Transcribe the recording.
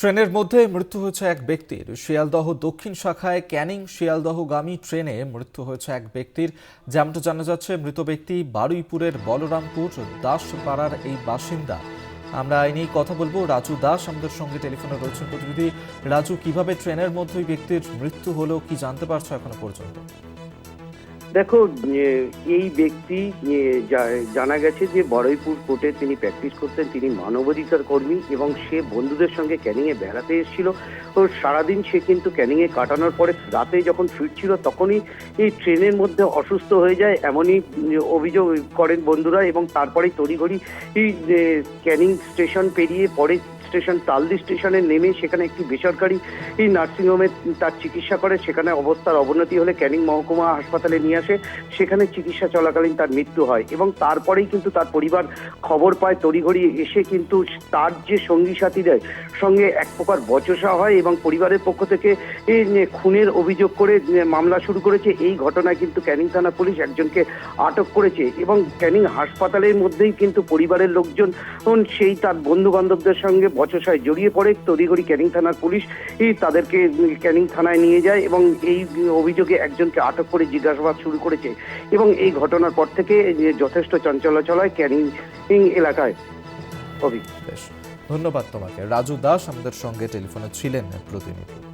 ট্রেনের মধ্যে মৃত্যু হয়েছে এক ব্যক্তির। শিয়ালদহ দক্ষিণ শাখায় ক্যানিং শিয়ালদহগামী ট্রেনে মৃত্যু হয়েছে এক ব্যক্তির। যেমনটা জানা যাচ্ছে, মৃত ব্যক্তি বারুইপুরের বলরামপুর দাসপাড়ার এই বাসিন্দা। আমরা এই নিয়ে কথা বলব। রাজু দাস আমাদের সঙ্গে টেলিফোনে রয়েছেন প্রতিনিধি। রাজু, কীভাবে ট্রেনের মধ্যে ওই ব্যক্তির মৃত্যু হলো, কি জানতে পারছ এখনও পর্যন্ত? দেখো এই ব্যক্তি জানা গেছে যে বড়ইপুর কোর্টে তিনি প্র্যাকটিস করতেন। তিনি মানবাধিকার কর্মী এবং সে বন্ধুদের সঙ্গে ক্যানিংয়ে বেড়াতে এসেছিল। তো সারাদিন সে কিন্তু ক্যানিংয়ে কাটানোর পরে রাতে যখন ফিরছিল তখনই এই ট্রেনের মধ্যে অসুস্থ হয়ে যায় এমনই অভিযোগ করেন বন্ধুরা এবং তারপরেই তড়িঘড়ি ক্যানিং স্টেশন পেরিয়ে পরে স্টেশন, তালদি স্টেশনে নেমে সেখানে একটি বেসরকারি নার্সিংহোমে তার চিকিৎসা করে। সেখানে অবস্থার অবনতি হলে ক্যানিং মহকুমা হাসপাতালে নিয়ে আসে। সেখানে চিকিৎসা চলাকালীন তার মৃত্যু হয় এবং তারপরেই কিন্তু তার পরিবার খবর পায়। তড়িঘড়ি এসে কিন্তু তার যে সঙ্গী সাথীদের সঙ্গে এক প্রকার বচসা হয় এবং পরিবারের পক্ষ থেকে খুনের অভিযোগ করে মামলা শুরু করেছে। এই ঘটনায় কিন্তু ক্যানিং থানা পুলিশ একজনকে আটক করেছে এবং ক্যানিং হাসপাতালের মধ্যেই কিন্তু পরিবারের লোকজন, সেই তার বন্ধু বান্ধবদের সঙ্গে বচসায় জড়িয়ে পড়ে। তড়িঘড়ি ক্যানিং থানার পুলিশ তাদেরকে ক্যানিং থানায় নিয়ে যায় এবং এই অভিযোগে একজনকে আটক করে জিজ্ঞাসাবাদ শুরু করেছে এবং এই ঘটনার পর থেকে যথেষ্ট চঞ্চলাচল হয় ক্যানিং এলাকায়। ধন্যবাদ তোমাকে। রাজু দাস আমাদের সঙ্গে টেলিফোনে ছিলেন প্রতিনিধি।